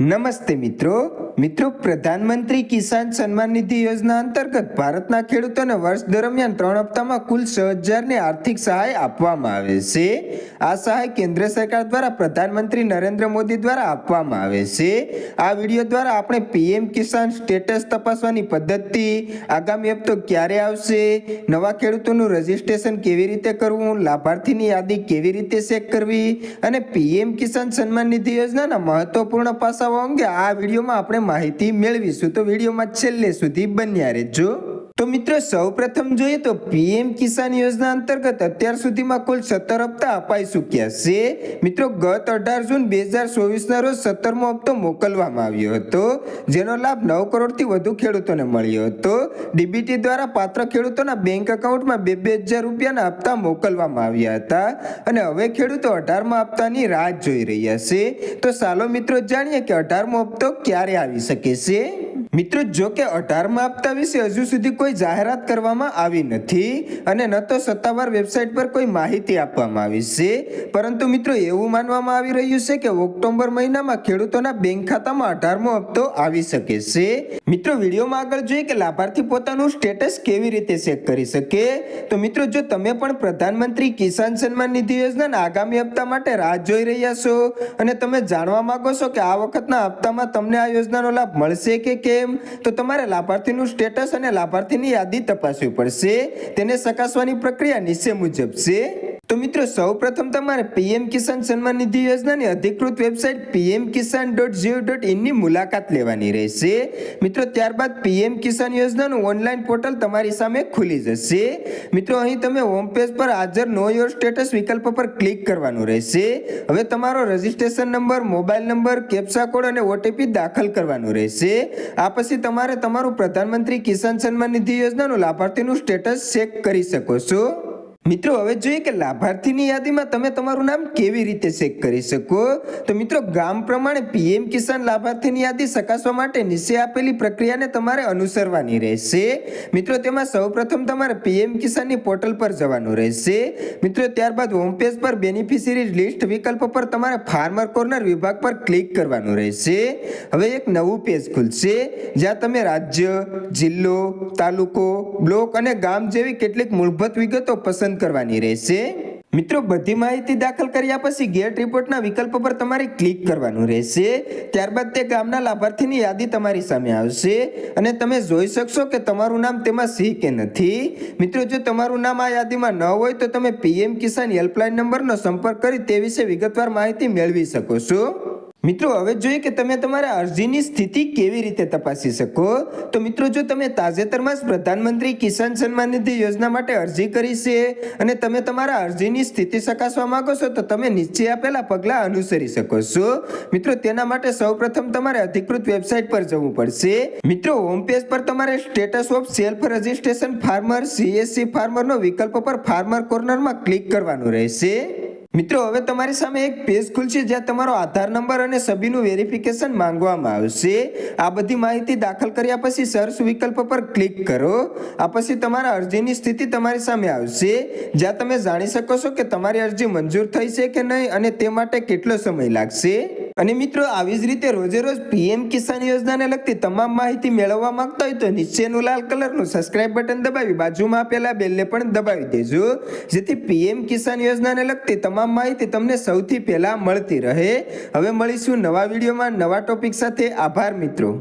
નમસ્તે મિત્રો. મિત્રો, પ્રધાનમંત્રી કિસાન સન્માન નિધિ યોજના અંતર્ગત ભારતના ખેડૂતોને વર્ષ દરમિયાન ત્રણ હપ્તામાં કુલ છ હજારની આર્થિક સહાય આપવામાં આવે છે. આ સહાય કેન્દ્ર સરકાર દ્વારા પ્રધાનમંત્રી નરેન્દ્ર મોદી દ્વારા આપવામાં આવે છે. આ વીડિયો દ્વારા આપણે પીએમ કિસાન સ્ટેટસ તપાસવાની પદ્ધતિ આગામી હપ્તો ક્યારે આવશે, નવા ખેડૂતોનું રજિસ્ટ્રેશન કેવી રીતે કરવું, લાભાર્થીની યાદી કેવી રીતે ચેક કરવી અને પીએમ કિસાન સન્માન નિધિ યોજનાના મહત્વપૂર્ણ પાસાઓ અંગે આ વિડીયોમાં આપણે માહિતી મેળવીશું. તો વિડીયોમાં છેલ્લે સુધી બન્યા રહેજો. તો મિત્રો, સૌપ્રથમ જોઈએ તો પીએમ કિસાન યોજના અંતર્ગત અત્યાર સુધીમાં કુલ સત્તર હપ્તા અપાઈ ચૂક્યા છે. મિત્રો, ગત અઢાર જૂન બે હજાર ચોવીસના રોજ સત્તરમો હપ્તો મોકલવામાં આવ્યો હતો, જેનો લાભ નવ કરોડથી વધુ ખેડૂતોને મળ્યો હતો. ડીબીટી દ્વારા પાત્ર ખેડૂતોના બેંક એકાઉન્ટમાં બે બે હજાર રૂપિયાના હપ્તા મોકલવામાં આવ્યા હતા અને હવે ખેડૂતો અઢારમા હપ્તાની રાહ જોઈ રહ્યા છે. તો ચાલો મિત્રો, જાણીએ કે અઢારમો હપ્તો ક્યારે આવી શકે છે. મિત્રો, જો કે અઢારમા હપ્તા વિશે હજુ સુધી કોઈ જાહેરાત કરવામાં આવી નથી અને ન તો સત્તાવાર વેબસાઇટ પર કોઈ માહિતી આપવામાં આવી છે. પરંતુ મિત્રો, એવું માનવામાં આવી રહ્યું છે કે ઓક્ટોબર મહિનામાં ખેડૂતોના બેંક ખાતામાં અઢારમો હપ્તો આવી શકે છે. મિત્રો, વિડીયોમાં આગળ જોઈએ કે લાભાર્થી પોતાનું સ્ટેટસ કેવી રીતે ચેક કરી શકે. તો મિત્રો, જો તમે પણ પ્રધાનમંત્રી કિસાન સન્માન નિધિ યોજનાના આગામી હપ્તા માટે રાહ જોઈ રહ્યા છો અને તમે જાણવા માંગો છો કે આ વખતના હપ્તામાં તમને આ યોજનાનો લાભ મળશે કે કેમ? તો તમારે લાભાર્થીનું સ્ટેટસ અને લાભાર્થીની યાદી તપાસવી પડશે. તેને ચકાસવાની પ્રક્રિયા નીચે મુજબ છે. તો મિત્રો, સૌપ્રથમ તમારે પીએમ કિસાન સન્માન નિધિ યોજનાની અધિકૃત website PM Kisan dot gov dot ઇનની મુલાકાત લેવાની રહેશે. મિત્રો, ત્યારબાદ પીએમ કિસાન યોજનાનું ઓનલાઈન પોર્ટલ તમારી સામે ખુલી જશે. મિત્રો, અહીં તમે હોમ પેજ પર હાજર નો યોર સ્ટેટસ વિકલ્પ પર ક્લિક કરવાનું રહેશે. હવે તમારો registration number mobile number captcha code અને ઓટીપી દાખલ કરવાનું રહેશે. આ પછી તમારે તમારું પ્રધાનમંત્રી કિસાન સન્માન નિધિ યોજનાનું લાભાર્થીનું સ્ટેટસ ચેક કરી શકો છો. મિત્રો, હવે જોઈએ કે લાભાર્થીની યાદીમાં તમે તમારું નામ કેવી રીતે ચેક કરી શકો? તો મિત્રો, ગામ પ્રમાણે પીએમ કિસાન લાભાર્થીની યાદી ચકાસવા માટે નીચે આપેલી પ્રક્રિયાને તમારે અનુસરવાની રહેશે. મિત્રો, તેમાં સૌપ્રથમ તમારે પીએમ કિસાનની પોર્ટલ પર જવાનું રહેશે. મિત્રો, ત્યારબાદ હોમ પેજ પર બેનિફિશિયરી લિસ્ટ વિકલ્પ પર તમારે ફાર્મર કોર્નર વિભાગ પર ક્લિક કરવાનું રહેશે. હવે એક નવું પેજ ખુલશે, જ્યાં તમે રાજ્ય, જિલ્લો, તાલુકો, બ્લોક અને ગામ જેવી કેટલીક મૂળભૂત વિગતો પસંદ કરવાની રહેશે? મિત્રો, બધી માહિતી દાખલ કર્યા પછી ગેટ રિપોર્ટના વિકલ્પ પર તમારે ક્લિક કરવાનું રહેશે. ત્યારબાદ તે ગામના લાભાર્થીની યાદી તમારી સામે આવશે અને તમે જોઈ શકશો કે તમારું નામ તેમાં સી કે નથી. મિત્રો, જો તમારું નામ આ યાદીમાં ન હોય તો તમે પીએમ કિસાન હેલ્પલાઇન નંબરનો સંપર્ક કરી તે વિશે વિગતવાર માહિતી મેળવી શકો છો. મિત્રો, હવે જોઈએ કે તમે તમારા અરજીની સ્થિતિ કેવી રીતે તપાસી શકો? તો મિત્રો, જો તમે તાજેતરમાં જ પ્રધાનમંત્રી કિસાન સન્માન નિધિ યોજના માટે અરજી કરી છે અને તમે તમારા અરજીની સ્થિતિ ચકાસવા માંગો છો, તો તમે નીચે આપેલા પગલાં અનુસરી શકો છો. મિત્રો, તેના માટે સૌપ્રથમ તમારે અધિકૃત વેબસાઇટ પર જવું પડશે. મિત્રો હોમ પેજ પર તમારે status of self registration farmer CSC ફાર્મરનો વિકલ્પ પર ફાર્મર કોર્નરમાં ક્લિક કરવાનું રહેશે. મિત્રો, હવે તમારી સામે એક પેજ ખુલશે જ્યાં તમારો આધાર નંબર અને સભીનું વેરિફિકેશન માંગવામાં આવશે. આ બધી માહિતી દાખલ કર્યા પછી સર્ચ વિકલ્પ પર ક્લિક કરો. આ પછી તમારા અરજીની સ્થિતિ તમારી સામે આવશે. જ્યાં તમે જાણી શકો છો કે તમારી અરજી મંજૂર થઈ છે કે નહીં અને તે માટે કેટલો સમય લાગશે. અને મિત્રો, આવી જ રીતે રોજે રોજ પીએમ કિસાન યોજનાને લગતી તમામ માહિતી મેળવવા માંગતા હોય તો નીચેનું લાલ કલરનું સબસ્ક્રાઇબ બટન દબાવી બાજુમાં આપેલા બેલને પણ દબાવી દેજો, જેથી પીએમ કિસાન યોજનાને લગતી તમામ માહિતી તમને સૌથી પહેલાં મળતી રહે. હવે મળીશું નવા વિડીયોમાં નવા ટોપિક સાથે. આભાર મિત્રો.